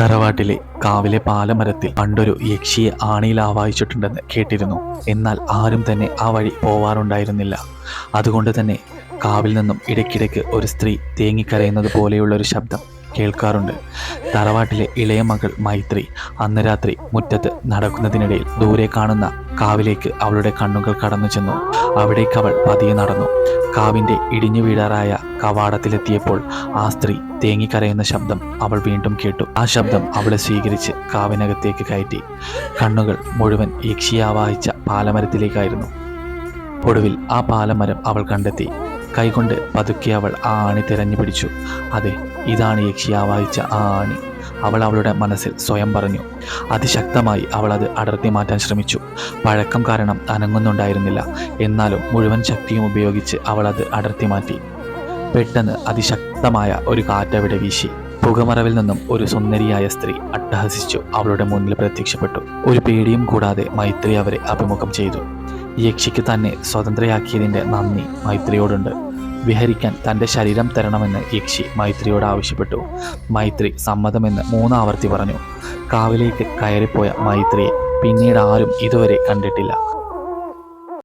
തറവാട്ടിലെ കാവിലെ പാലമരത്തിൽ പണ്ടൊരു യക്ഷിയെ ആണിയിൽ ആവാഹിച്ചിട്ടുണ്ടെന്ന് കേട്ടിരുന്നു. എന്നാൽ ആരും തന്നെ ആ വഴി പോവാറുണ്ടായിരുന്നില്ല. അതുകൊണ്ട് തന്നെ കാവിൽ നിന്നും ഇടയ്ക്കിടയ്ക്ക് ഒരു സ്ത്രീ തേങ്ങിക്കരയുന്നത് പോലെയുള്ള ഒരു ശബ്ദം കേൾക്കാറുണ്ട്. തറവാട്ടിലെ ഇളയ മകൾ മൈത്രി അന്ന് രാത്രി മുറ്റത്ത് നടക്കുന്നതിനിടയിൽ ദൂരെ കാണുന്ന കാവിലേക്ക് അവളുടെ കണ്ണുകൾ കടന്നു ചെന്നു. അവിടേക്ക് അവൾ പതിയെ നടന്നു. കാവിന്റെ ഇടിഞ്ഞു വീഴാറായ കവാടത്തിലെത്തിയപ്പോൾ ആ സ്ത്രീ തേങ്ങിക്കരയുന്ന ശബ്ദം അവൾ വീണ്ടും കേട്ടു. ആ ശബ്ദം അവളെ സ്വീകരിച്ച് കാവിനകത്തേക്ക് കയറ്റി. കണ്ണുകൾ മുഴുവൻ യക്ഷിയാവാഹിച്ച പാലമരത്തിലേക്കായിരുന്നു. ഒടുവിൽ ആ പാലമരം അവൾ കണ്ടെത്തി. കൈകൊണ്ട് പതുക്കെ അവൾ ആ ആണി തിരഞ്ഞു പിടിച്ചു. അതെ ഇതാണ് യക്ഷിയാവാഹിച്ച ആ ആണി. അവൾ അവളുടെ മനസ്സിൽ സ്വയം പറഞ്ഞു. അതിശക്തമായി അവൾ അത് അടർത്തി മാറ്റാൻ ശ്രമിച്ചു. പഴക്കം കാരണം അനങ്ങുന്നുണ്ടായിരുന്നില്ല. എന്നാലും മുഴുവൻ ശക്തിയും ഉപയോഗിച്ച് അവൾ അത് അടർത്തി മാറ്റി. പെട്ടെന്ന് അതിശക്തമായ ഒരു കാറ്റവിടെ വീശി. പുകമറവിൽ നിന്നും ഒരു സുന്ദരിയായ സ്ത്രീ അട്ടഹസിച്ചു അവളുടെ മുന്നിൽ പ്രത്യക്ഷപ്പെട്ടു. ഒരു പേടിയും കൂടാതെ മൈത്രി അവരെ അഭിമുഖം ചെയ്തു. യക്ഷിക്ക് തന്നെ സ്വതന്ത്രയാക്കിയതിന്റെ നന്ദി മൈത്രിയോടുണ്ട്. വിഹരിക്കാൻ തന്റെ ശരീരം തരണമെന്ന് യക്ഷി മൈത്രിയോട് ആവശ്യപ്പെട്ടു. മൈത്രി സമ്മതമെന്ന് മൂന്നാവർത്തി പറഞ്ഞു. കാവിലേക്ക് കയറിപ്പോയ മൈത്രിയെ പിന്നീട് ആരും ഇതുവരെ കണ്ടിട്ടില്ല.